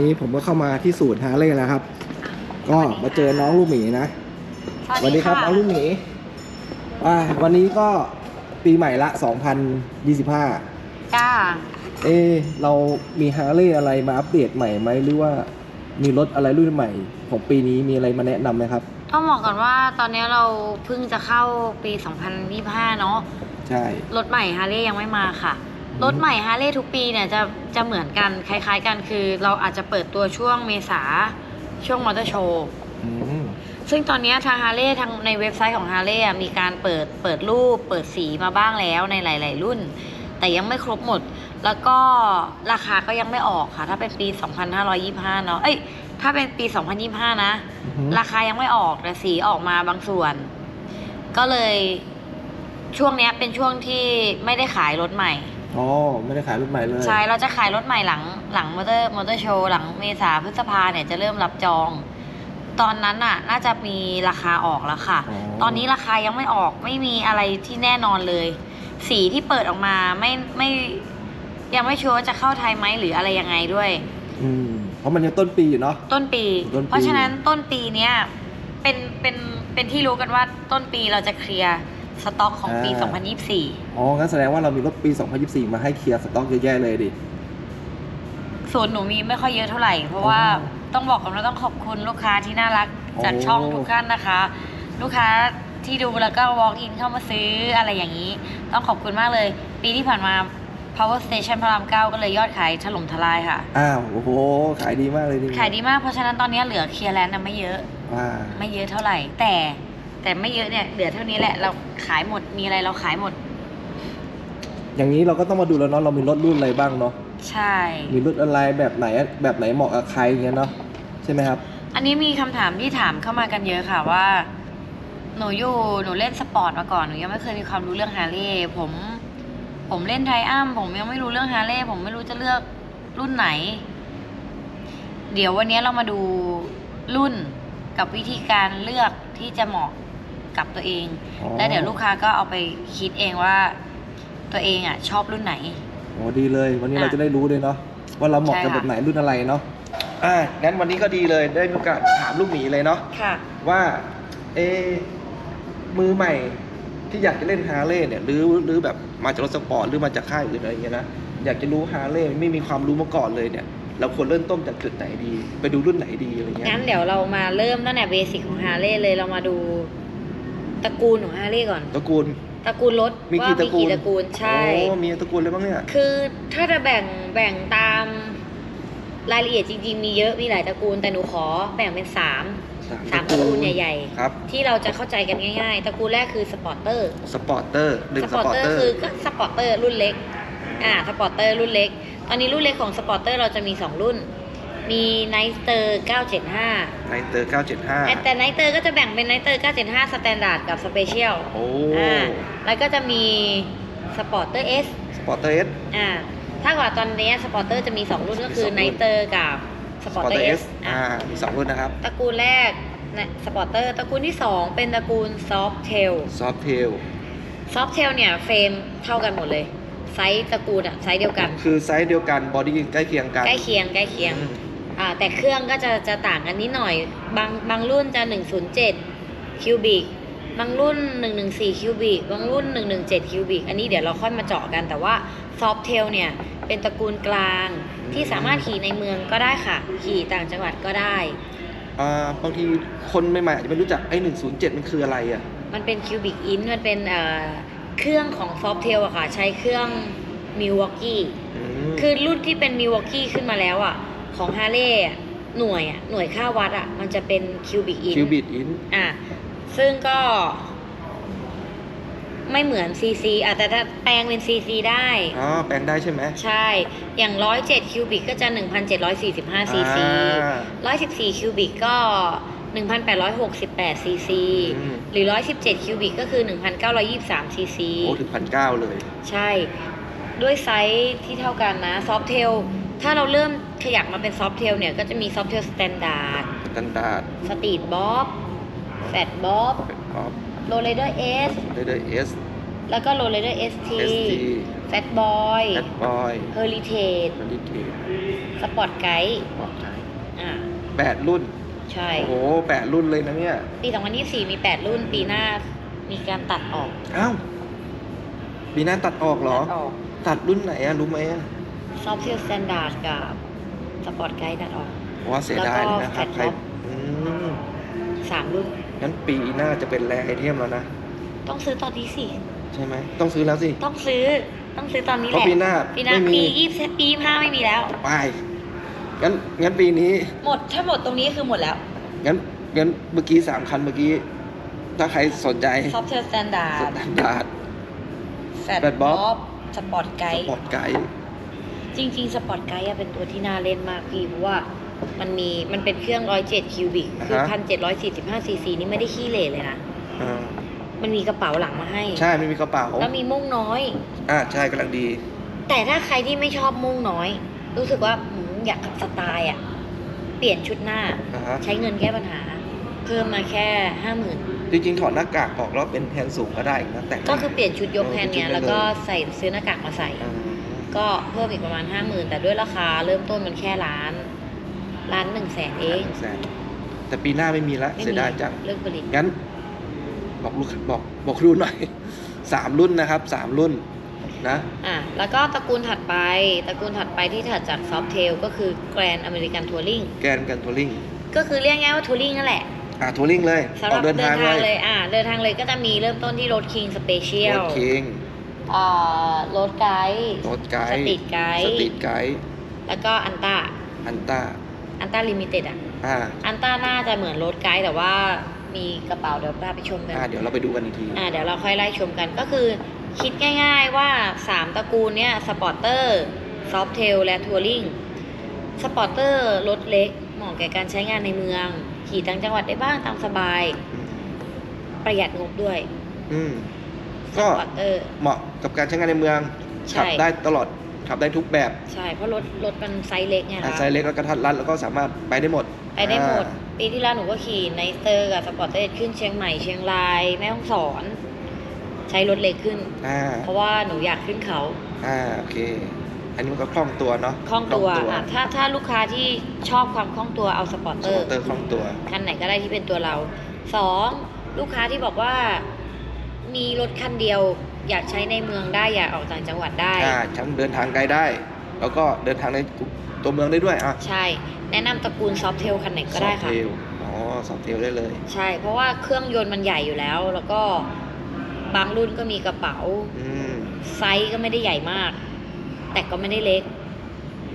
นนี้ผมก็เข้ามาที่ศูนย์ฮาร์เลย์แล้วครับ ก็มาเจอน้องลูกหมีนะสวัสดีครับน้องลูกหมีอ่าวันนี้ก็ปีใหม่ละ 2025จ้าเอะเรามีฮาร์เลย์อะไรมาอัปเดตใหม่ไหมหรือว่ามีรถอะไรรุ่นใหม่ของปีนี้มีอะไรมาแนะนำไหมครับต้องบอกก่อนว่าตอนนี้เราเพิ่งจะเข้าปี 2025 เนาะใช่ รถใหม่ฮาร์เลย์ยังไม่มาค่ะอืม รถใหม่ฮาร์เลย์ทุกปีเนี่ยจะจะเหมือนกันคล้ายๆกันคือเราอาจจะเปิดตัวช่วงเมษาช่วงมอเตอร์โชว์อืมซึ่งตอนนี้ทางฮาร์เลย์ทางในเว็บไซต์ของฮาร์เลย์มีการเปิดเปิดรูป เปิดสีมาบ้างแล้วในหลาย ๆ รุ่น แต่ยังไม่ครบหมด แล้วก็ราคาก็ยังไม่ออกค่ะ ถ้าเป็นปี 2525 เนาะเอ้ย ถ้าเป็นปี 2025 นะอือฮึราคายังไม่ออกแต่สีออกมาบางส่วน ก็เลยช่วงเนี้ยเป็นช่วงที่ไม่ได้ขายรถใหม่ อ๋อไม่ได้ขายรุ่นใหม่เลยใช่เราจะขายรถใหม่หลังหลังมอเตอร์มอเตอร์โชว์หลังเมษาพฤษภาเนี่ยจะเริ่มรับจอง ตอนนั้นน่ะ น่าจะมีราคาออกแล้วค่ะ ตอนนี้ราคายังไม่ออกไม่มีอะไรที่แน่นอนเลย สีที่เปิดออกมาไม่ไม่ยังไม่ชัวร์ว่าจะเข้าไทยไหมหรืออะไรยังไงด้วย อืมเพราะมันยังต้นปีอยู่เนาะต้นปี ต้นปี เพราะฉะนั้นต้นปีเนี้ยเป็นเป็นเป็นที่รู้กันว่าต้นปีเราจะเคลียร์ สต็อกของปี2024 อ๋องั้นแสดงว่าเรามีรถปี 2024 มาให้เคลียร์สต็อกเยอะแยะเลยดิ ส่วนหนูมีไม่ค่อยเยอะเท่าไหร่ เพราะว่าอ๋อต้องบอกก่อนว่าต้องขอบคุณลูกค้าที่น่ารักโอ้จากช่องทุกท่านนะคะ ลูกค้าที่ดูแล้วก็ walk in เข้ามาซื้ออะไรอย่างนี้ ต้องขอบคุณมากเลย ปีที่ผ่านมา power station พระรามเก้าก็เลยยอดขายถล่มทลายค่ะ อ้าวโอ้โห ขายดีมากเลยนี่ขายดีมากเพราะฉะนั้นตอนนี้เหลือเคลียร์แลนด์ไม่เยอะว้าไม่เยอะเท่าไหร่ แต่ แต่ไม่เยอะเนี่ยเหลือเท่านี้แหละ เราขายหมดมีอะไรเราขายหมด อย่างนี้เราก็ต้องมาดูแล้วเนาะเรามีรถรุ่นอะไรบ้างเนาะใช่ มีรุ่นอะไรแบบไหนแบบไหนเหมาะกับใครอย่างเงี้ยเนาะใช่ไหมครับ อันนี้มีคำถามที่ถามเข้ามากันเยอะค่ะว่า หนูอยู่หนูเล่นสปอร์ตมาก่อนหนูยังไม่เคยมีความรู้เรื่องฮาร์เลย์ผมผมเล่นไทอัมผมยังไม่รู้เรื่องฮาร์เลย์ผมไม่รู้จะเลือกรุ่นไหน เดี๋ยววันนี้เรามาดูรุ่นกับวิธีการเลือกที่จะเหมาะ กับตัวเอง อ๋อ และเดี๋ยวลูกค้าก็เอาไปคิดเองว่า ตัวเองอะชอบรุ่นไหน โอ้ดีเลยวันนี้อะเราจะได้รู้เลยเนาะว่าเราเหมาะกับใช่แบค่ะบไหนรุ่นอะไรเนาะอ่างั้นวันนี้ก็ดีเลยได้มีโอกาสถามลูกหมีเลยเนาะค่ะ ว่าเอะมือใหม่ที่อยากจะเล่นฮาร์เลย์เนี่ยหรือหรือแบบมาจากรถสปอร์ตหรือมาจากค่ายอื่นอะไรอย่างเงี้ยนะอยากจะรู้ฮาร์เลย์ไม่มีความรู้มาก่อนเลยเนี่ย เราควรเริ่มต้นจากจุดไหนดี ไปดูรุ่นไหนดีอะไรเงี้ยงั้นเดี๋ยวเรามาเริ่มตั้งแต่เบสิกของฮาร์เลย์เลยเรามาดู ตระกูลของฮาร์เลย์ก่อน ตระกูล ตระกูลรถมีว่ากี่ตมีระกูลกี่ตระกูลใช่ โอ้มีตระกูลอะไรบ้างเนี่ย คือถ้าจะแบ่งแบ่งตามรายละเอียดจริงๆ มีเยอะมีหลายตระกูลแต่หนูขอแบ่งเป็นสามสามตระกูลใหญ่ครับ ๆ ที่เราจะเข้าใจกันง่าย ๆ ตระกูลแรกคือสปอร์เตอร์ สปอร์เตอร์หนึ่งสสปอร์ปอร์เตอเตอร์ร์ คือก็สปอร์เตอร์รุ่นเล็ก อ่า สปอร์เตอร์รุ่นเล็ก ตอนนี้รุ่นเล็กของสปอร์เตอร์เราจะมี 2 รุ่น มีไนเตอร์975 ไนเตอร์เก้าเจ็ดห้าแต่ไนเตอร์ก็จะแบ่งเป็นไนเตอร์975สแตนดาร์ดกับสเปเชียลโอ้อ่าแล้วก็จะมีสปอร์เตอร์เอสสปอร์เตอร์เอสอ่าถ้าว่าตอนนี้สปอร์เตอร์จะมี 2 รุ่นก็คือมีสองรุ่นไนเตอร์กับสปอร์เตอร์เอสอ่ามีสองรุ่นนะครับ ตระกูลแรกสปอร์เตอร์ตระกูลที่ 2 เป็นตระกูลซอฟเทลซอฟเทลซอฟเทลเนี่ยเฟรมเท่ากันหมดเลยไซส์ตระกูลอะไซส์เดียวกัน คือไซส์เดียวกันบอดี้ใกล้เคียงกัน ใกล้เคียงใกล้เคียงอืมอ่า แต่เครื่องก็จะจะต่างกันนิดหน่อย บางบางรุ่นจะ 107 คิวบิก บางรุ่น 114 คิวบิก บางรุ่น 117 คิวบิก อันนี้เดี๋ยวเราค่อยมาเจาะกัน แต่ว่าซอฟเทลเนี่ยเป็นตระกูลกลางที่สามารถขี่ในเมืองก็ได้ค่ะ ขี่ต่างจังหวัดก็ได้อ่าบางทีคนใหม่ๆอาจจะไม่รู้จักไอ้หนึ่งศูนย์เจ็ดมันคืออะไรอะ มันเป็นคิวบิกอิน มันเป็นเอ่อเครื่องของซอฟเทลอะค่ะ ใช้เครื่องมิว w อกกี้อืมคือรุ่นที่เป็นมิว w อกกี้ขึ้นมาแล้วอะ ของฮาร์เลย์หน่วยอะหน่วยค่าวัดอะ มันจะเป็นคิวบิกอินคิวบิดอินอะซึ่งก็ ไม่เหมือนซีซีอะแต่ถ้าแปลงเป็นซีซีได้อ๋อแปลงได้ใช่ไหมใช่ อย่างร้อยเจ็ดคิวบิกก็จะหนึ่งพันเจ็ดร้อยสี่สิบห้าซีซีอ่าร้อยสิบสี่คิวบิกก็หนึ่งพันแปดร้อยหกสิบแปดซีซีอืมหรือร้อยสิบเจ็ดคิวบิกก็คือหนึ่งพันเก้าร้อยยี่สิบสามซีซีโอ้ถึงพันเก้าเลย ใช่ ด้วยไซส์ที่เท่ากันนะ ซอฟเทล ถ้าเราเริ่มขยับมาเป็นซอฟเทลเนี่ยก็จะมีซอฟเทลสแตนดาร์ดสแตนดาร์ดสตรีทบ๊อบแฟตบ๊อบเป็นออฟโรเลเดอร์เอสเดอร์เอสแล้วก็โรเลอร์เอสที ST แฟตบอยแอดบอยเฮอริเทจนันดิทีสปอร์ตไกด์ปลอดใจอ่าแปดรุ่น ใช่โอ้โหแปดรุ่นเลยนะเนี่ย ปี2024มี8รุ่นปีหน้ามีการตัดออก อ้าว ปีหน้าตัดออกเหรอ ตัดออกตัดรุ่นไหนอะรู้ไหมอะ ซอฟต์เ l ลสแตนดาร์ดกับสปอร์ตไกด์ตัดออกว่าเสียดายเลยนะครับแล้วก็ ใคร Fat Bob อืม3รุ่นงั้นปีหน้าจะเป็นแรไอเทมแล้วนะ ต้องซื้อตอนนี้สิ ใช่ไหม ต้องซื้อแล้วสิ ต้องซื้อต้องซื้อตอนนี้เพแหราะละปีหน้าปีหน้าไม่มีปียี่สิบปีห้าไม่มีแล้ว ไปงั้นงั้นปีนี้ หมดถ้าหมดตรงนี้คือหมดแล้วงั้นงั้นเมื่อกี้สามคันเมื่อกี้ ถ้าใครสนใจซอฟต์เ l ลสแตนดาสร์ดแตนดาร์ด แฟ Fat ต Bob บ๊อบสปอร์ตไกสด์ปอร์ตไกด์ จริงๆสปอร์ตไกด์อะเป็นตัวที่น่าเล่นมากพี่เพราะว่ามันมีมันเป็นเครื่อง 107 คิวบิกคือ1,745 ซีซีนี่ไม่ได้ขี้เหร่เลยนะ อ่ามันมีกระเป๋าหลังมาให้ ใช่ไม่มีกระเป๋าแล้วมีมุ่งน้อย อ่าใช่กำลังดี แต่ถ้าใครที่ไม่ชอบมุ่งน้อย รู้สึกว่าหืมอยากขับสไตล์อะเปลี่ยนชุดหน้า อ่าฮะ ใช้เงินแก้ปัญหา เพิ่มมาแค่ห้าหมื่นจริงๆถอดหน้ากากออกแล้วเป็นแฮนด์สูงก็ได้นะแต่งก็คือเปลี่ยนชุดยกแทนเออเป็นชุเนี้ดยได้เลยแล้วก็ใส่ซื้อหน้ากากมาใส่ อ่า ก็เพิ่มอีกประมาณห้าหมื่นแต่ด้วยราคาเริ่มต้นมันแค่ล้านล้านหนึ่งแสนเองแสนแต่ปีหน้าไม่มีแล้วไม่เสียมีดายจังเลิกผลิตงั้น บอกลูกบอกบอกครูหน่อยสามรุ่นนะครับสามรุ่นนะอะแล้วก็ตระกูลถัดไปตระกูลถัดไปที่ถัดจากซอฟเทลก็คือแกรนอเมริกันทัวริงแกนกันทัวริงก็คือเรียกง่ายว่าทัวริงนั่นแหละอ่าทัวริงเลยสำหออรักบเดินทางเลยเลยอ่าเดินทางเลยก็จะมีเริ่มต้นที่รถคิงสเปเชียรลถคิงอ่า รถไกด์รถไกด์สตรีทไกด์สตรีทไกด์แล้วก็อันต้าอันต้าอันต้าลิมิเต็ดอะอ่าอันต้าน่าจะเหมือนรถไกด์แต่ว่ามีกระเป๋าเดี๋ยวพาไปชมกันอ่าเดี๋ยวเราไปดูกันอีกทีอ่าเดี๋ยวเราค่อยไล่ชมกันก็คือคิดง่ายๆว่า 3ตระกูลเนี่ยสปอร์เตอร์ซอฟเทลและทัวริงสปอร์เตอร์รถเล็กเหมาะแก่การใช้งานในเมือง ขี่ต่างจังหวัดได้บ้างตามสบาย ประหยัดงบด้วย อื มสก็ปอร์เตอร์ เหมาะกับการใช้งานในเมืองใช่ ขับได้ตลอดขับได้ทุกแบบใช่เพราะรถรถมันไซส์เล็กไงอ่าคะ ไซส์เล็กแล้วก็ทัดรัดแล้วก็สามารถไปได้หมดไปได้หมด อ่า ปีที่แล้วหนูก็ขี่ไนเตอร์กับสปอร์เตอร์ขึ้นเชียงใหม่เชียงรายแม่ฮ่องสอน ใช้รถเล็กขึ้น อ่า เพราะว่าหนูอยากขึ้นเขาอ่า โอเค อันนี้มันก็คล่องตัวเนาะคล่องตัวอะถ้าถ้าลูกค้าที่ชอบความคล่องตัวเอาสปอร์เตสอปอร์ร์เตอร์คล่องตัว คันไหนก็ได้ที่เป็นตัวเราสองลูกค้าที่บอกว่า มีรถคันเดียว อยากใช้ในเมืองได้อยากออกต่างจังหวัดได้ อ่าทั้งเดินทางไกลได้ แล้วก็เดินทางในตัวเมืองได้ด้วยอะใช่ แนะนำตระกูลซอฟเทลคันไหนก็ได้ค่ะ ซอฟเทลอ๋อซอฟเทลได้เลย ใช่ เพราะว่าเครื่องยนต์มันใหญ่อยู่แล้ว แล้วก็บางรุ่นก็มีกระเป๋า อืมไซส์ก็ไม่ได้ใหญ่มาก แต่ก็ไม่ได้เล็ก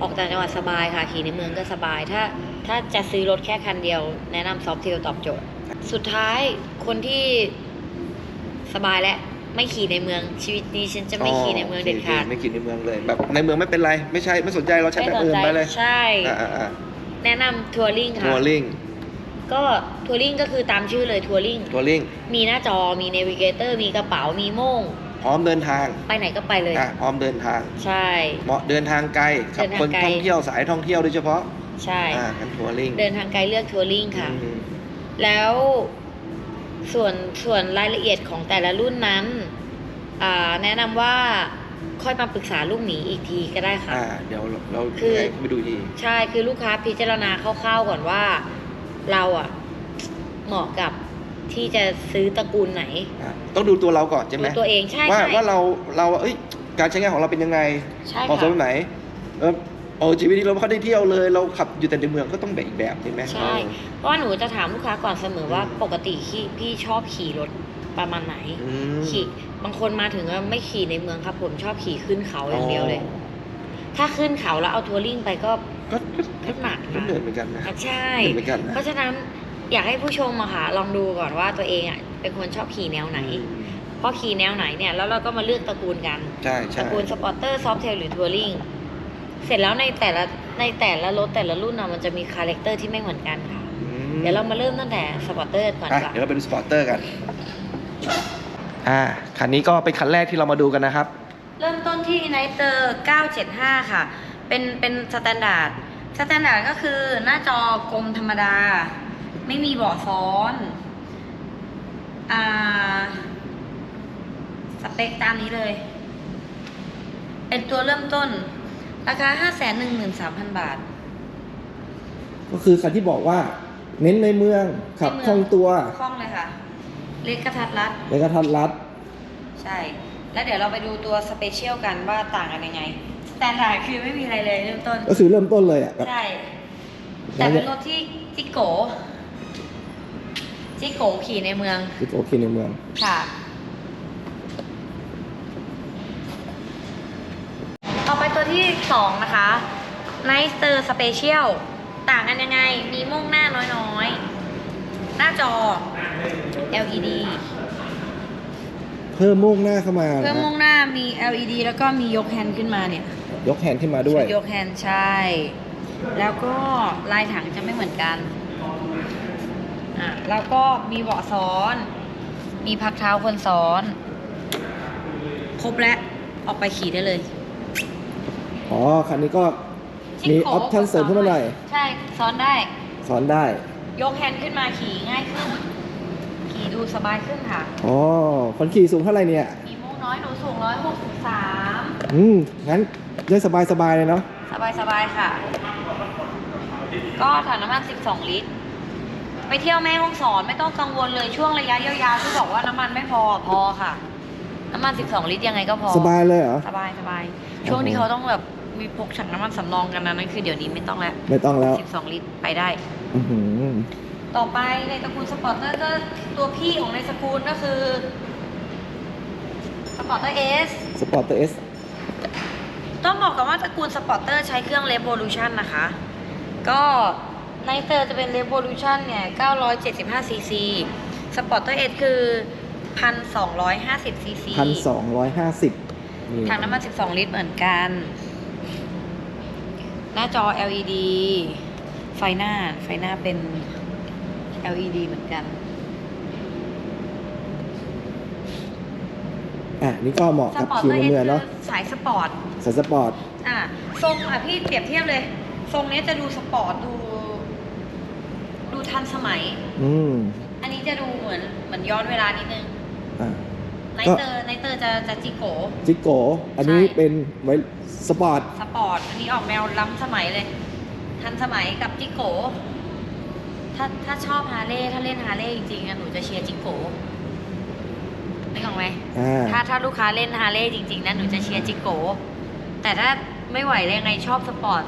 ออกต่างจังหวัดสบายค่ะขี่ในเมืองก็สบาย ถ้า ถ้าจะซื้อรถแค่คันเดียว แนะนำซอฟเทลตอบโจทย์ สุดท้ายคนที่ สบายและไม่ขี่ในเมืองชีวิตนี้ฉันจะไม่ขี่ในเมืองเด็ดขาดไม่ขี่ในเมืองเลย แบบในเมืองไม่เป็นไร ไม่ใช่ไม่สนใจเราใช้ไม่แบบสนอื่นใจไปเลยใช่อ่าอ่าแนะนำทัวริงทัค่ะวริงก็ทัวริงก็คือตามชื่อเลยทัวริงทัวริงมีหน้าจอมีเนวิเกเตอร์มีกระเป๋ามีโม่งพร้อมเดินทาง ไปไหนก็ไปเลยอะพร้อมเดินทาง ใช่เหมาะเดินทางไกลขับเดินคทานงไกลท่องเที่ยวสายท่องเที่ยวโดยเฉพาะ ใช่อ่ากันทัวริงเดินทางไกลเลือกทัวริงค่ะอืมแล้ว ส่วนส่วนรายละเอียดของแต่ละรุ่นนั้นอ่าแนะนำว่าค่อยมาปรึกษาลูกหมีอีกทีก็ได้ค่ะ อ่า เดี๋ยวเราเราคือไปดูอีกใช่คือลูกค้าพิจารณาคร่าวๆก่อนว่า เราอะเหมาะกับที่จะซื้อตระกูลไหนอะต้องดูตัวเราก่อนใช่ไหมดูตัวเองใช่ว่าใช่ว่าเราเราเอ้ยการใช้งานของเราเป็นยังไงใช่เหมาะสมค่ะไหนเออ โอ้ชีวิตนี้เราไม่ค่อยได้เที่ยวเลย เราขับอยู่แต่ในเมืองก็ต้องแบบอีกแบบใช่ไหมใช่ เพราะว่าหนูจะถามลูกค้าก่อนเสมอว่าปกติขี่พี่ชอบขี่รถประมาณไหน อืมขี่บางคนมาถึงก็ไม่ขี่ในเมืองครับผมชอบขี่ขึ้นเขาอย่างเดียวเลย ถ้าขึ้นเขาแล้วเอาทัวริงไปก็ ก็ก็ก็หนักก็นะเหนื่อยเหมือนกันนะอะใช่ เหนื่อยเหมือนกันนะเพราะฉะนั้นอยากให้ผู้ชมอะค่ะลองดูก่อนว่าตัวเองอะเป็นคนชอบขี่แนวไหนอืมพอขี่แนวไหนเนี่ยแล้วเราก็มาเลือกตระกูลกัน ใช่ตใช่ระกูลสปอร์เตอร์ซอฟเทลหรือทัวริง เสร็จแล้วในแต่ละในแต่ละรถแต่ละรุ่นอะมันจะมีคาแรคเตอร์ที่ไม่เหมือนกันค่ะอืมเดี๋ยวเรามาเริ่มตั้งแต่สปอร์เตอร์ก่อนอะดีกว่าเดี๋ยวเราไปดูสปอร์เตอร์กันอ่าคันนี้ก็เป็นคันแรกที่เรามาดูกันนะครับ เริ่มต้นที่ไนเตอร์975 ค่ะ เป็น เป็นสแตนดาร์ด สแตนดาร์ดก็คือหน้าจอกลมธรรมดา ไม่มีเบาะซ้อน อ่าไฟเปคตามนี้เลย เป็นตัวเริ่มต้น ราคาห้าแสนหนึ่งหมื่นสามพันบาท ก็คือคันที่บอกว่า เน้นในเมืองขับในเมือง คล่องตัวคล่องเลยค่ะ เล็กกระทัดรัด ในกระทัดรัด ใช่ แล้วเดี๋ยวเราไปดูตัวสเปเชียลกันว่าต่างกันยังไงสแตนดาร์ดคือไม่มีอะไรเลยเริ่มต้น ก็คือเริ่มต้นเลยอะแบบใช่ แต่เป็นรถที่จิโกจิโกขี่ในเมือง คือโอเคในเมือง ค่ะ ต่อไปตัวที่สองนะคะ n i c e r Special ต่างกันยังไง มีมุ่งหน้าน้อยๆ หน้าจอ LED เพิ่มมุ่งหน้าเข้ามาเพื่อนะมุ่งหน้ามี LED แล้วก็มียกแฮนด์ขึ้นมาเนี่ย ยกแขนขึ้นมาด้วย ยกแฮนด์ใช่ แล้วก็ลายถังจะไม่เหมือนกันอะแล้วก็มีเบาะซ้อน มีพักเท้าคนซ้อน ครบแล้วออกไปขี่ได้เลย อ๋อ คันนี้ก็มีออปชั่นเสริมขึ้นมาหน่อย ใช่ซ้อนได้ สอนได้ ยกแฮนด์ขึ้นมาขี่ง่ายขึ้น ขี่ดูสบายขึ้นค่ะ อ๋อ คนขี่สูงเท่าไหร่เนี่ย มีมุ้งน้อยหนูสูงร้อยหกสิบสามอืม งั้นได้สบายสบายๆเลยเนาะ สบายสบายๆค่ะ ก็ถังน้ำมัน 12 ลิตร ไปเที่ยวแม่ห้องสอนไม่ต้องกังวลเลยช่วงระยะยาวๆที่บอกว่าน้ำมันไม่พอพอค่ะ น้ำมัน 12 ลิตรยังไงก็พอ สบายเลยเหรอ สบายสบายช่วงที่เขาต้องแบบ มีพกถังน้ำมันสำรองกันนะนั่นคือเดี๋ยวนี้ไม่ต้องแล้วไม่ต้องแล้ว 12 ลิตรไปได้ อือหือต่อไปในตระกูลสปอร์เตอร์ก็ตัวพี่ของในสกูลก็คือสปอร์เตอร์เอสสปอร์ตเอสต้องบอกกันว่าตระกูลสปอร์เตอร์ใช้เครื่อง Revolution นะคะ ก็ในเตอร์จะเป็น Revolution เนี่ย975 cc สปอร์เตอร์เอสคือ 1,250 cc พันสองร้อยห้าสิบนี่ถังน้ำมัน 12 ลิตรเหมือนกัน หน้าจอ LED ไฟหน้า ไฟหน้าเป็น LED เหมือนกัน อะนี่ก็เหมาะสกับปอร์ขี่เตอในร์เอเมืองสเนาะสายสปอร์ต สายสปอร์ต อะทรงอะพี่เปรียบเทียบเลย ทรงเนี้ยจะดูสปอร์ตดู ดูทันสมัย อืม อันนี้จะดูเหมือนเหมือนย้อนเวลานิดนึง อะไน ก็เตอร์ไนเตอร์จะจะจิโก จิโกอันนี้ใช่เป็นไว้สปอร์ต สปอร์ต อันนี้ออกแนวล้ำสมัยเลย ทันสมัยกับจิโก ถ้าถ้าชอบฮาร์เลย์ถ้าเล่นฮาร์เลย์จริงๆอะหนูจะเชียร์จิโกไม่ของไหมอ่าถ้าถ้าลูกค้าเล่นฮาร์เลย์จริงๆนะหนูจะเชียร์จิโก แต่ถ้าไม่ไหวเลยงไงชอบสปอร์ต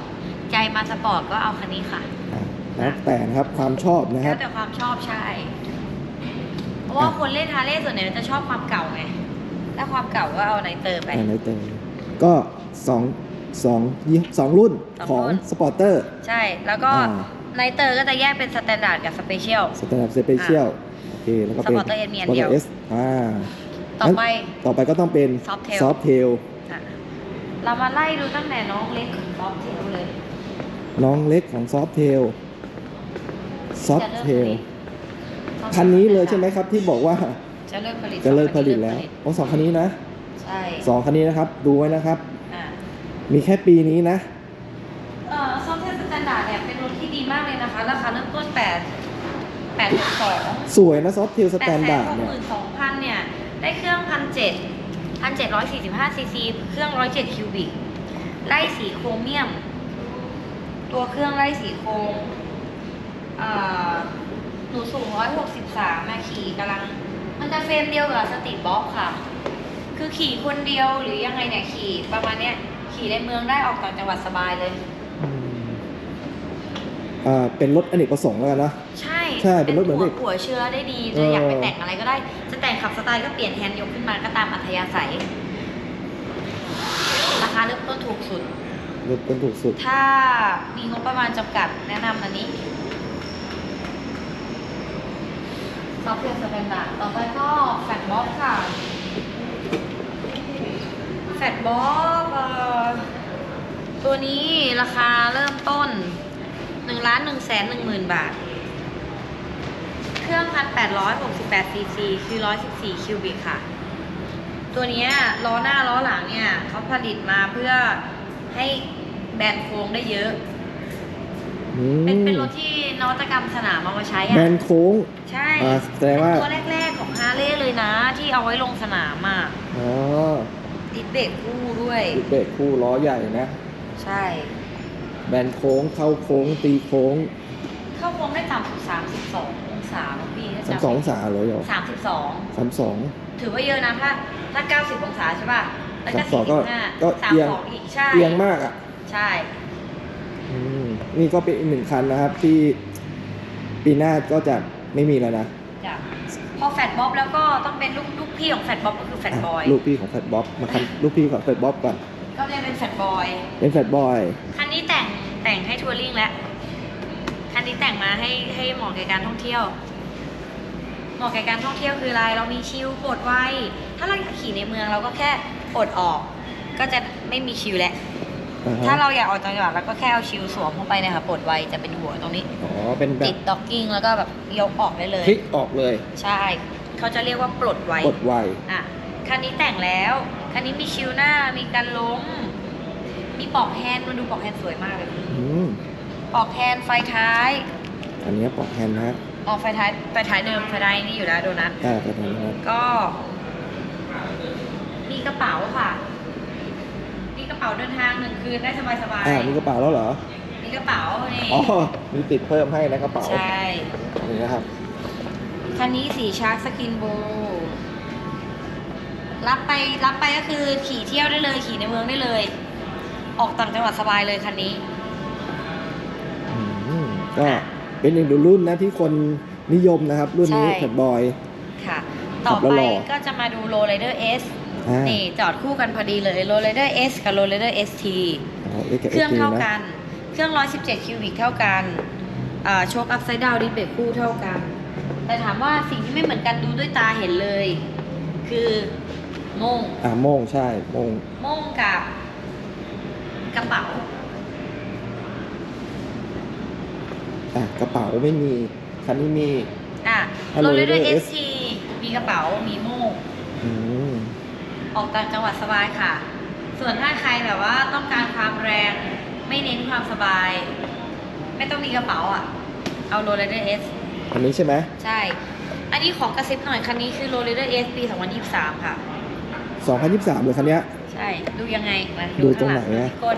ใจมาสปอร์ตก็เอาคันนี้ค่ะอะแล้วแต่นะครับความชอบนะคแล้รับวแต่ความชอบใช่ เพราะว่าอะคนเล่นฮาร์เลย์ส่วนใหญ่จะชอบความเก่าไงถ้าความเก่าก็เอาไนเตอร์ไปอ่าในเตอก็สองสองยี่สองรุ่นสองของรุ่นสปอร์เตอร์ ใช่ แล้วก็อ่า ไนเตอร์ก็จะแยกเป็นสแตนดาร์ดกับสเปเชียล สแตนดาร์ดสเปเชียลโอเคแล้วก็เป็น Supporter S มีอันเดียว Supporter S อ่าต่อไปงั้นต่อไปก็ต้องเป็น Softail ซอฟเทลอะเรามาไล่ดูตั้งแต่น้องเล็กถึงซอฟเทลเลยน้องเล็กของซอฟเทลซอฟจะเทเริ่มลผลิต คันนี้เลยใช่ไหมครับที่บอกว่าจะเริ่มผลิตจะเลิกผลิตสองแล้วคันนี้โอ้สองคันนี้นะใช่สองคันนี้นะครับ ดูไว้นะครับอะมีแค่ปีนี้นะเอ่อซอฟเทลสแตนดาร์ดเนี่ยเป็นรถที่ดีมากเลยนะคะ ราคาเริ่มต้น8 8สวยนะซอฟเทลสแตนดาร์ด8เนี่ย6 2 0 0 0เนี่ยได้เครื่องพันเจ็ดพันเจ็ดร้อยสี่สิบห้าซีซีเครื่องร้อยเจ็ดคิวบิกไล่สีโครเมียม ตัวเครื่องไล่สีโครมเอ่อ หนูสูงร้อยหกสิบสามมาขี่กำลัง มันจะเฟรมเดียวกับสตรีทบ็อกซ์ค่ะ คือขี่คนเดียวหรือยังไงเนี่ยขี่ประมาณเนี้ยขี่ในเมืองได้ออกต่างจังหวัดสบายเลยอืมอ่าเป็นรถอเนกประสงค์แล้วกันนะ ใช่ใช่เป็นรถเหมือนหัเด็วกหัวเชื้อได้ดีเอจะออยากไปแต่งอะไรก็ได้ จะแต่งขับสไตล์ก็เปลี่ยนแฮนด์ยกขึ้นมาก็ตามอัธยาศัย ราคาเริ่มต้นถูกสุดรถเป็นถูกสุด ถ้ามีงบประมาณจำกัดแนะนำอันนี้ ซอฟต์แวร์สแตนดาร์ดต่อไปก็แฟตบ็อกค่ะ แฟตบ็อกตัวนี้ราคาเริ่มต้น1ล้าน1แสน1หมื่นบาท เครื่อง1,868ซีซีคือ114คิวบิกค่ะ ตัวนี้ล้อหน้าล้อหลังเนี่ยเขาผลิตมาเพื่อให้แบนโค้งได้เยอะ เป็นเป็นรถที่นวัตกรรมสนามเอามาใช้แบอะนโค้ง ใช่อ่าแสดงว่า เป็นตัวแรกๆของฮาร์เลย์เลยนะ ที่เอาไว้ลงสนามอะอ๋อเบรกคู่ด้วยลูกเบรกคู่ล้อใหญ่นะ ใช่ แบนโค้งเข้าโค้งตีโค้งเข้าโค้งได้ต่ำสุดสามสิบสององศาบางพี่ถ้าสามจำสองสาเลยเหรอสามสิบสองสามสอง ถือว่าเยอะนะถ้าถ้าเก้าสิบองศาใช่ป่ะแล้วก็สามสองก็สี่สิบห้าก็สามเอียง สองอีกใช่เอียงมากอะ ใช่ อืม นี่ก็เป็นอีกหนึ่งคันนะครับ ที่ปีหน้าก็จะไม่มีแล้วนะจ้ะพอแฟตบ๊อบแล้วก็ต้องเป็นลูกลูกพี่ของแฟตบ๊อบก็คือแฟตบอย ลูกพี่ของแฟตบ๊อบมาคันลูกพี่ของแฟตบ๊อบก่อนก็จะเป็นแฟตบอย เป็นแฟตบอย คันนี้แต่งแต่งให้ทัวริงแล้ว คันนี้แต่งมาให้ให้เหมาะแก่การท่องเที่ยว เหมาะแก่การท่องเที่ยวคืออะไร เรามีชิลปลดไวถ้าเราอยากขี่ในเมืองเราก็แค่ปลดออก ก็จะไม่มีชิลแล้ว อ่าฮะ ถ้าเราอยากออกต่างจังหวัดเราก็แค่เอาชิลสวมเข้าไปเนยคะปลดไวจะเป็นหัวตรงนี้ อ๋อ เป็นแบติบดด็อกกิ้งแล้วก็แบบยกออกได้เลยคลิกออกเลยใช่ เขาจะเรียกว่าปลดไวกดไวอะคันนี้แต่งแล้วคันนี้มีชิลหน้ามีการล้ม มีปลอกแฮนด์มันดูปลอกแฮนด์สวยมากเลยอืมปลอกแฮนด์ไฟท้ายอันนี้ปลอกแฮนด์นะฮะออกไฟท้ายไฟท้ายเดิมไฟท้ายนี่อยู่แล้วโดนัท อ่าไปทางนะครับก็มีกระเป๋าค่ะมีกระเป๋าเดินทางหนึ่งคืนได้สบายสบายอ่ามีกระเป๋าแล้วเหรอ มีกระเป๋านี่อ๋อ มีติดเพิ่มให้นะกระเป๋า ใช่ นี่นะครับ คันนี้สีชาร์กสกินโบ รับไปรับไปก็คือขี่เที่ยวได้เลย ขี่ในเมืองได้เลย ออกต่างจังหวัดสบายเลยคันนี้อืมก็เป็นอีกหนึ่งรุ่นนะที่คนนิยมนะครับ รุ่นนี้ใช่แฟตบอย ค่ะขัต่อบแล้วไปหล่อก็จะมาดู Low Rider S อ่านี่จอดคู่กันพอดีเลย Low Rider S กับ Low Rider ST อ๋อ X กับเครื่อง ST เท่านะกัน เครื่อง 117 คิวบิกเท่ากันอ่าโชคอัพไซด์ดาวดิสเบรกคู่เท่ากัน แต่ถามว่าสิ่งที่ไม่เหมือนกันดูด้วยตาเห็นเลย คือโม่งอ่าโมงใช่โมงโม่งกับกระเป๋า อะกระเป๋าไม่มีคันนี้มี อะ Low โรลเลอ Rider ร์เอ S สทีมีกระเป๋ามีโม่งอืม ออกต่างจังหวัดสบายค่ะ ส่วนถ้าใครแบบว่าต้องการความแรงไม่เน้นความสบาย ไม่ต้องมีกระเป๋าอะ เอาโรลเลอร์เอสคันนี้ใช่ไหมใช่ อันนี้ของกระซิบหน่อยคันนี้คือโรลเลอร์เอสปี 2023 ค่ะ 2023เลยคันเนี้ย ใช่ ดูยังไงมาดูตรงไหนข้าลัอะ ที่ก้น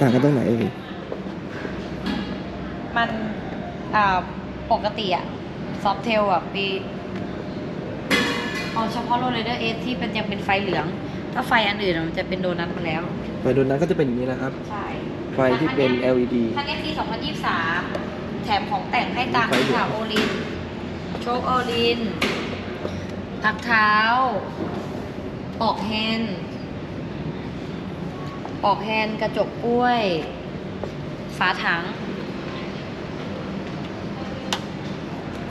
ต่างกันตรงไหนเอ่ยมันอ่าปกติอะซอฟเทลอะปี เอาเฉพาะโรลเลอร์เอสที่เป็นยังเป็นไฟเหลือง ถ้าไฟอันอื่นอะมันจะเป็นโดนัทมาแล้วไปดูนั้นก็จะเป็นอย่างนี้นะครับ ใช่ไฟที่เป็น LED คันนี้ปี2023 แถมของแต่งให้ตามไฟเหลือง ค่ะโอลิน โชคโอลินพักเท้า ปอกแฮนด์ปอกแฮนด์กระจกกล้วย ฝาถัง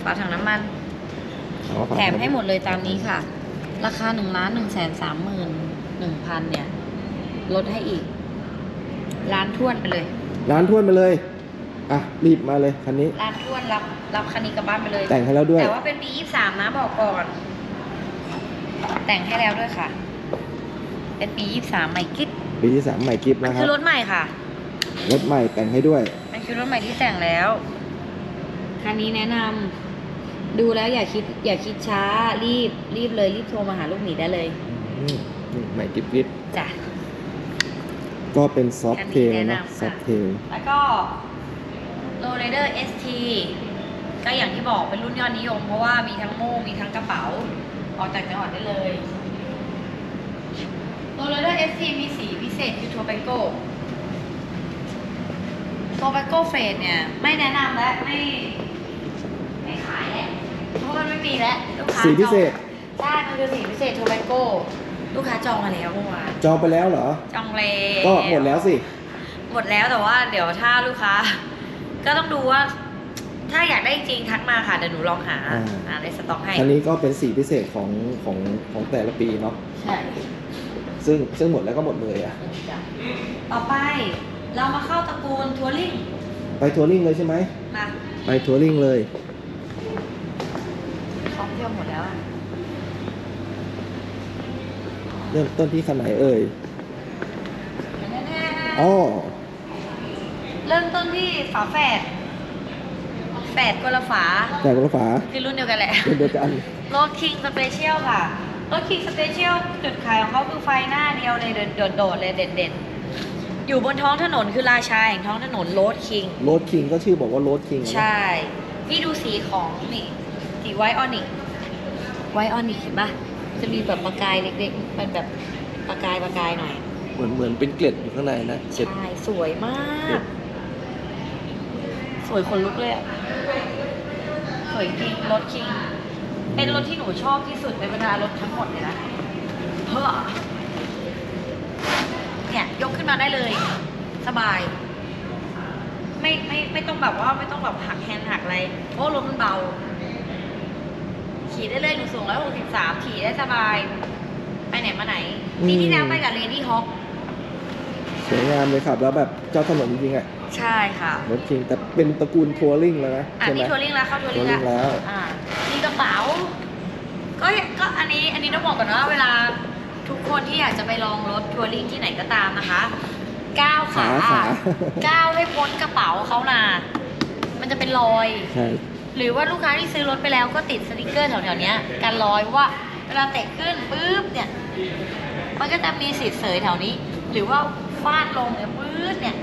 ฝาถังน้ำมันอ๋อฝา แถมให้หมดเลยตามนี้ค่ะ ราคาหนึ่งล้านหนึ่งแสนสามหมื่นหนึ่งพันเนี่ย ลดให้อีกล้านท้วนไปเลย ร้านทวนไปเลย อะ รีบมาเลยคันนี้ ร้านท้วนรับรับคันนี้กลับบ้านไปเลย แต่งให้แล้วด้วย แต่ว่าเป็นปียี่สามนะบอกก่อน แต่งให้แล้วด้วยค่ะ เป็นปียี่สามใหม่กิ๊บปีที่สามใหม่กิฟต์มันนะคคืรับอรถใหม่ค่ะ รถใหม่แต่งให้ด้วย มันคือรถใหม่ที่แต่งแล้ว คันนี้แนะนำ ดูแล้วอย่าคิดอย่าคิดช้ารีบรีบเลยรีบโทรมาหาลูกหมีได้เลยอืมนี่ใหม่กิฟต์กิฟต์จ้ะ ก็เป็นซอฟคันเทนี้ลแนะนะนำ ซอค่ะฟเทลแล้วก็ Low Rider ST ก็อย่างที่บอกเป็นรุ่นยอดนิยม เพราะว่ามีทั้งโม่งมีทั้งกระเป๋า ออกจากจังหวัดได้เลย Low Rider ST มีสีพิเศษคือ Tobacco Tobacco f a d e เนี่ย ไม่แนะนำและไม่ไม่ขายแหละเพราะ มันไม่มีแล้วลูกค้าสีพิเศษจองใช่มันคือสีพิเศษ Tobacco ลูกค้าจองมาแล้วเมื่อวานจองไปแล้วเหรอ จองแล้วก็หมดแล้วสิ หมดแล้วแต่ว่าเดี๋ยวถ้าลูกค้า ก็ต้องดูว่า ถ้าอยากได้จริงทักมาค่ะเดี๋ยวหนูลองหาอ่าอ่าในสต็อกให้คันนี้ก็เป็นสีพิเศษของของของแต่ละปีเนาะใช่ซึ่งซึ่งหมดแล้วก็หมดเลยอะจ้ะต่อไปเรามาเข้าตระกูลทัวริงไปทัวริงเลยใช่ไหมมาไปทัวริงเลยท่อง เที่ยวหมดแล้วอะเริ่มต้นที่คันไหนเอ่ยแน่ๆอ๋อเริ่มต้นที่ฝาแฝดแฝดคนละฝา แต่รถฝาคือรุ่นเดียวกันแหละเช่นเดียวกันโลคิงสเปเชียลค่ะรถคิงสเปเชียลจุดขายของเขาคือไฟหน้าเดียวเลยโดดโดดๆเลยเด่นเด่นๆอยู่บนท้องถนนคือราชาแห่งท้องถนนโรดคิง โรดคิงก็ชื่อบอกว่าโรดคิงใช่พี่ดูสีของนี่ สีไวออนิก ไวออนิกเห็นปะจะมีแบบประกายเล็กๆเป็นแบบประกายประกายหน่อยเหมือนเหมือนเป็นเกล็ดอยู่ข้างในนะเกล็ดใช่สวยมาก สวยคนลุกเลยอะสวยจริงรถคิง เป็นรถที่หนูชอบที่สุดในบรรดารถทั้งหมดเลยนะเฮ้อเนี่ยยกขึ้นมาได้เลย สบาย ไม่ไม่ไม่ต้องแบบว่าไม่ต้องแบบหักแฮนด์หักอะไร เพราะรถมันเบา ขี่ได้เลยหนูสูงร้อยหกสิบสามขี่ได้สบาย ไปไหนมาไหนปีที่แล้วไปกับเลดี้ฮอ k สวยงามเลยครับแล้วแบบเจ้าถนนจริงๆอะใช่ค่ะโรดคิงแต่เป็นตระกูลทัวริงแล้วนะอะใช่ไหมนี่ทัวริงแล้วเข้าทัวริงทัวริงแล้ว อ่ามีกระเป๋า ก็ก็อันนี้อันนี้ต้องบอกก่อนว่าเวลาทุกคนที่อยากจะไปลองรถทัวริงที่ไหนก็ตามนะคะก้าวขาขาขา ก้าวให้พ้นกระเป๋าเขานามันจะเป็นรอย ใช่ หรือว่าลูกค้าที่ซื้อรถไปแล้วก็ติดสติกเกอร์แถวๆเนี้ยกันรอยว่าเวลาเตะขึ้นปุ๊บเนี่ยมันก็จะมีสีเสยแถวนี้ หรือว่าฟาดลงเนี่ยปื๊ดเนี่ย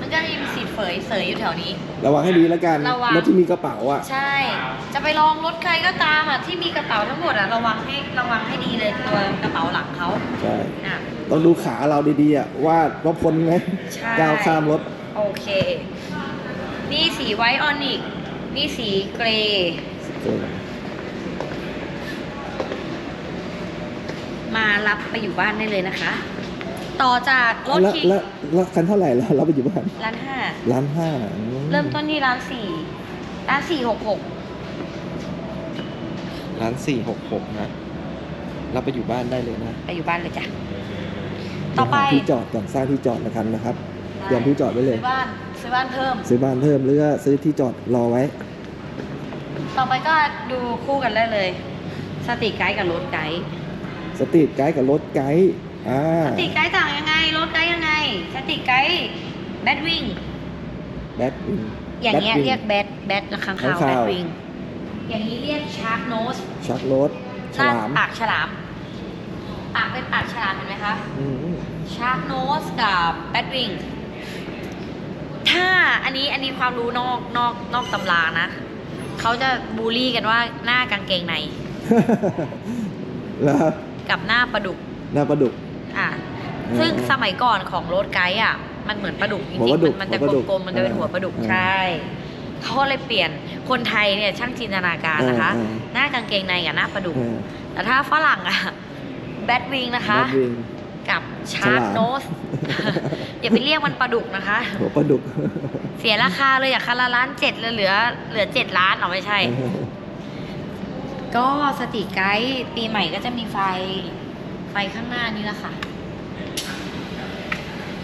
มันก็จะมีสีเสยเสยอยู่แถวนี้ ระวังให้ดีแล้วกันระวัง รถที่มีกระเป๋าอะ ใช่ จะไปลองรถใครก็ตามอะที่มีกระเป๋าทั้งหมดอะระวังให้ระวังให้ดีเลยตัวกระเป๋าหลังเขาใช่ อะ ต้องดูขาเราดีๆอะว่าว่าพ้นไหมใช่ ก้าวข้ามรถ โอเค นี่สีไวท์ออนิก นี่สีเกรย์มารับไปอยู่บ้านได้เลยนะคะ ต่อจากรถแล้วคิงแล้วแล้วคันเท่าไหร่แล้วเราไปอยู่บ้านร้านห้าร้านห้าอืเริ่มต้นที่ร้านสี่ร้านสี่หกหกร้านสี่หกหกนะเราไปอยู่บ้านได้เลยนะไปอยู่บ้านเลยจ้ะต่อไปเดี๋ยวหาที่จอดก่อนสร้างที่จอดนะครับนะครับเตรียมที่จอดไว้เลยซื้อบ้าน ซื้อบ้านเพิ่ม ซื้อบ้านเพิ่มหรือว่าซื้อที่จอดรอไว้ ต่อไปก็ดูคู่กันได้เลย สติไกด์กับรถไกด์สตรีทไกด์กับรถไกด์อ่าสติไกด์ต่างยังไง รถไกด์ยังไง สติไกด์แบทวิงแบทวิง อย่างเงี้ยเรียกแบทแบทละครั้งคราวค้างแบคาวทวิง อย่างนี้เรียกชาร์กโนสชักรถฉลามปากฉลาม ปากเป็นปากฉลามเห็นไหมคะ อืมชาร์กโนสกับแบทวิง ถ้าอันนี้อันนี้ความรู้นอกนอกนอกตำรานะเขาจะบูลลี่กันว่าหน้ากางเกงในแล้วกับหน้าปลาดุกหน้าปลาดุกอะอืมซึ่งสมัยก่อนของรถไกด์อะ มันเหมือนปลาดุกจหัริวงปลาดุกๆมันมันจะหัวปลาดุกกลมๆมันจะเป็นหัวปลาดุกอ่าใช่เขาก็เลยเปลี่ยนคนไทยเนี่ยช่างจินตนาการนะคะอ่าอ่าหน้ากางเกงในกับหน้าปลาดุกเออแต่ถ้าฝรั่งอะแบทวิงนะคะแบทวิงกับชาร์กฉลามโนส อย่าไปเรียกมันปลาดุกนะคะ หัวปลาดุก เสียราคาเลยอยากคันละล้านเจ็ดเหลือ เหลือเจ็ดล้านเอาไม่ใช่ ก็สติไกด์ปีใหม่ก็จะมีไฟ ไฟข้างหน้านี่แหละค่ะ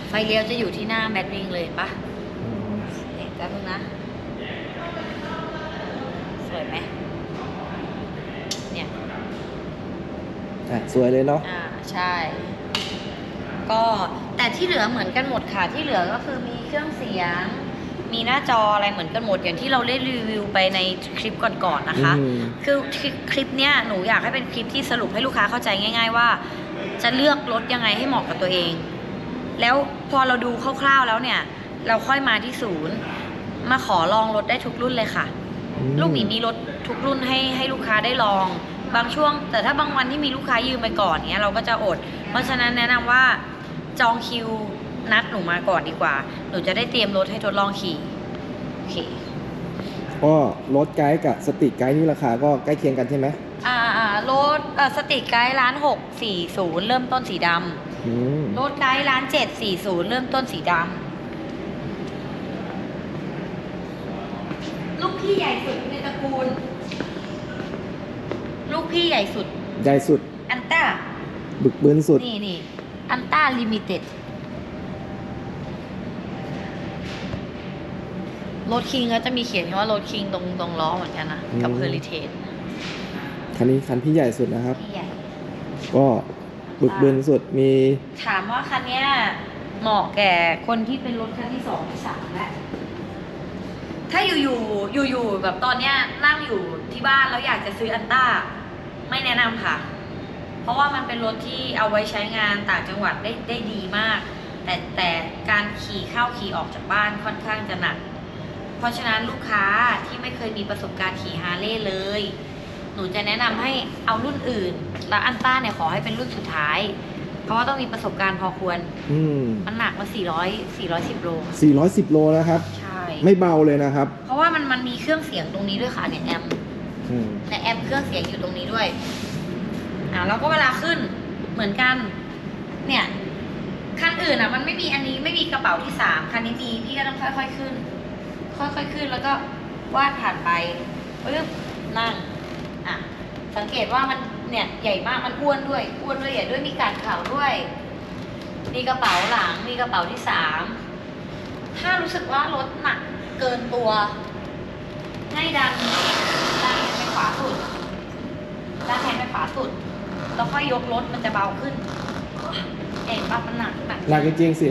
ไฟเลี้ยวจะอยู่ที่หน้าแบทวิงเลยเห็นปะเห็นแป๊บนึงนะ สวยไหมเนี่ย อะสวยเลยเนาะ อ่าใช่ ก็ แต่ที่เหลือเหมือนกันหมดค่ะ ที่เหลือก็คือมีเครื่องเสียง มีหน้าจออะไรเหมือนกันหมดอย่างที่เราได้รีวิวไปในคลิปก่อนๆนะคะ อืม คือคลิปคลิปเนี้ยหนูอยากให้เป็นคลิปที่สรุปให้ลูกค้าเข้าใจง่าย ๆ ว่า จะเลือกรถยังไงให้เหมาะกับตัวเอง แล้วพอเราดูคร่าวๆแล้วเนี่ย เราค่อยมาที่ศูนย์ มาขอลองรถได้ทุกรุ่นเลยค่ะ อืลูกหมีมีรถทุกรุ่นให้ให้ลูกค้าได้ลอง บางช่วง แต่ถ้าบางวันที่มีลูกค้ายืมไปก่อนเนี้ยเราก็จะอด เพราะฉะนั้นแนะนำว่า จองคิวนัดหนูมาก่อนดีกว่า หนูจะได้เตรียมรถให้ทดลองขี่โอเคก็รถไกด์กับสตรีทไกด์นี่ราคาก็ใกล้เคียงกันใช่ไหมอ่าอ่ารถเอ่อสติกไกด์ร้านหกสี่ศูนย์เริ่มต้นสีดอืมำรถไกด์ร้านเจ็ดสี่ศูนย์เริ่มต้นสีดำลูกพี่ใหญ่สุดในตระกูล ลูกพี่ใหญ่สุด ใหญ่สุดอันต้าบึกบึนสุดนี่นี่ อันต้าลิมิเต็ดรถคิงก็จะมีเขียนคำว่ารถคิงตรงตรงล้อเหมือนกันนะกับอืม เฮอริเทจคันนี้คันที่ใหญ่สุดนะครับพี่ใหญ่ ก็บึกบึนสุดมี ถามว่าคันเนี้ยเหมาะแก่คนที่เป็นรถคันที่สองที่สามแล้วถ้าอยู่อยู่อยู่อยู่ๆแบบตอนเนี้ยนั่งอยู่ที่บ้านแล้วอยากจะซื้ออันต้า ไม่แนะนำค่ะ เพราะว่ามันเป็นรถที่เอาไว้ใช้งานต่างจังหวัดได้ได้ดีมาก แต่แต่การขี่เข้าขี่ออกจากบ้านค่อนข้างจะหนัก เพราะฉะนั้นลูกค้าที่ไม่เคยมีประสบการณ์ขี่ฮาร์เลย์เลย หนูจะแนะนำให้เอารุ่นอื่น แล้วอันต้าเนี่ยขอให้เป็นรุ่นสุดท้าย เพราะว่าต้องมีประสบการณ์พอควรอืมมันหนักมา400 410โล410โลนะครับใช่ไม่เบาเลยนะครับ เพราะว่ามันมันมีเครื่องเสียงตรงนี้ด้วยค่ะเนี่ยแอมอืมเนี่ยแอมเครื่องเสียงอยู่ตรงนี้ด้วย อ่าแล้วก็เวลาขึ้นเหมือนกัน เนี่ยคันอื่นอะ มันไม่มีอันนี้ไม่มีกระเป๋าที่สามคันนี้มีพี่ก็ต้องค่อยๆขึ้น ค่อยๆขึ้นแล้วก็วาดผ่านไปปึ๊บนั่งอะสังเกตว่ามันเนี่ยใหญ่มากมันอ้วนด้วยอ้วนด้วยใหญ่ด้วยมีการข่าวด้วย มีกระเป๋าหลังมีกระเป๋าที่สามถ้ารู้สึกว่ารถหนักเกินตัวให้ดันดันแขนไปขวาสุดดันแขนไปขวาสุด แล้วค่อยยกรถมันจะเบาขึ้นเอ็งปั๊บมันหนักหนักหนักจริงๆ400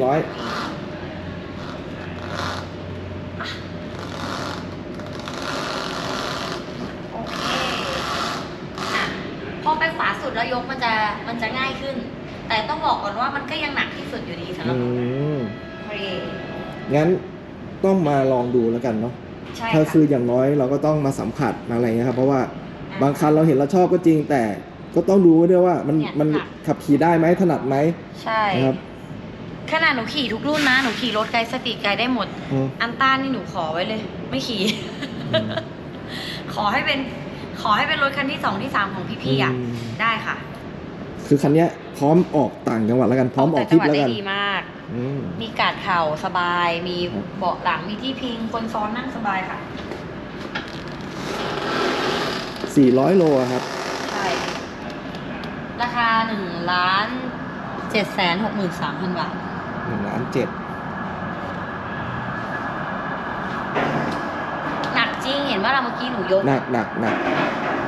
โอเคอะพอไปขวาสุดแล้วยกมันจะมันจะง่ายขึ้น แต่ต้องบอกก่อนว่ามันก็ยังหนักที่สุดอยู่ดีสำหรับอืผมมเพลงั้นต้องมาลองดูแล้วกันเนาะใช่ถ้าค่ะ คืออย่างน้อยเราก็ต้องมาสัมผัสมาอะไรเงี้ยครับ เพราะว่าบางคันเราเห็นเราชอบก็จริงแต่ ก็ต้องดูด้วยว่ามันมันขับขี่ได้ไหมถนัดไหมใช่ นะครับขนาดหนูขี่ทุกรุ่นนะ หนูขี่รถไกลสตรีทไกลได้หมด อืม อันต้านี่หนูขอไว้เลย ไม่ขี่อืมขอให้เป็น ขอให้เป็นรถคันที่สองที่สามของพี่ๆอะ อืม ได้ค่ะคือคันเนี้ยพร้อมออกต่างจังหวัดแล้วกันพร้อมออกทริปจังหวัดแล้วได้กันดีมาก อืม มีกาดเข่าสบาย มีเบาะหลัง มีที่พิง คนซ้อนนั่งสบายค่ะ 400 โลอะครับใช่ราคาหนึ่งล้านเจ็ดแสนหกหมื่นสามพันบาท1ล้านเจ็ดหนักจริงเห็นว่าเราเมื่อกี้หนูยก หนักหนักหนัก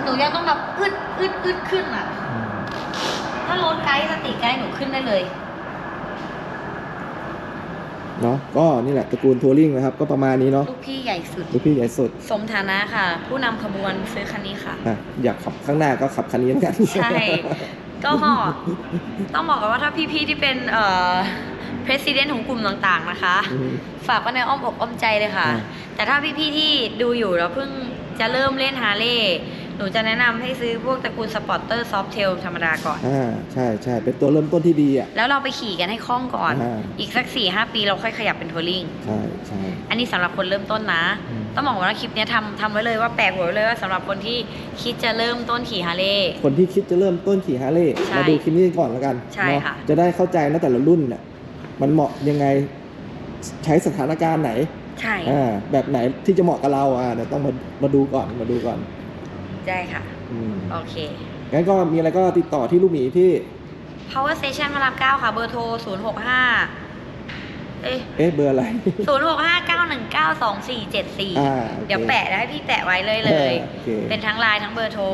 หนูยังต้องแบบอึดอึดอึดขึ้นอะ อืมถ้ารถไกด์สติไกด์หนูขึ้นได้เลย เนาะก็นี่แหละตระกูลทัวริงนะครับ ก็ประมาณนี้เนาะลูกพี่ใหญ่สุด ลูกพี่ใหญ่สุดสมฐานะค่ะ ผู้นำขบวนซื้อคันนี้ค่ะ อะอยากขับข้างหน้าก็ขับคันนี้แล้วกัน ใช่ ก็ต้องบอกกันว่าถ้าพี่ๆที่เป็นเอ่อ president ของกลุ่มต่างๆนะคะอืมฝากไว้ในอ้อมอกอ้อมใจเลยค่ะอ่าแต่ถ้าพี่ๆที่ดูอยู่แล้วเพิ่งจะเริ่มเล่นฮาร์เลย์หนูจะแนะนำให้ซื้อพวกตระกูลสปอร์เตอร์ซอฟเทลธรรมดาก่อน อ่าใช่ใช่เป็นตัวเริ่มต้นที่ดีอะ แล้วเราไปขี่กันให้คล่องก่อน อ่า อีกสัก4ี่หปีเราค่อยขยับเป็นทัวริง ใช่ใช่อันนี้สำหรับคนเริ่มต้นนะอืม ต้องบอกว่าคลิปเนี้ยทำทำไว้เลยว่าแปลกหัวไว้เลยว่าสำหรับคนที่คิดจะเริ่มต้นขี่ฮาร์เลย์ คนที่คิดจะเริ่มต้นขี่ฮาร์เลย์ใช่มาดูคลิปนี้ก่อนแล้วกันใช่เนาะค่ะ จะได้เข้าใจนะแต่ละรุ่นเนี่ยมันเหมาะยังไงใช้สถานการณ์ไหนใช่อ่าแบบไหนที่จะเหมาะกับเราอ่าเดี๋ยวต้องมามาดูก่อนมาดูก่อนได้ค่ะ อืมโอเค งั้นก็มีอะไรก็ติดต่อที่ลูกหมีที่ power station พระรามเก้าค่ะ เบอร์โทร 0 6 5 เอ๊ะเอ๊ะเบอร์อะไร0 6 5 9 1 9 2 4 7อ่า4โอเคเดี๋ยวแปะให้พี่แปะไว้เลยเลยโอเค เป็นทั้งไลน์ทั้งเบอร์โทร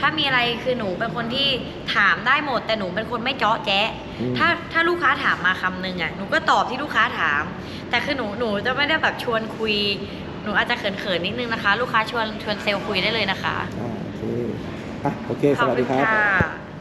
ถ้ามีอะไรคือหนูเป็นคนที่ถามได้หมด แต่หนูเป็นคนไม่เจาะแจ๊ะ อืม ถ้าถ้าลูกค้าถามมาคำนึงอะหนูก็ตอบที่ลูกค้าถาม แต่คือหนูหนูจะไม่ได้แบบชวนคุย หนูอาจจะเขินๆนิดนึงนะคะ ลูกค้าชวนชวนเซลล์คุยได้เลยนะคะ อ่าโอเคอะโอเค ขสอบวัสคุดีณครับ ค่ะ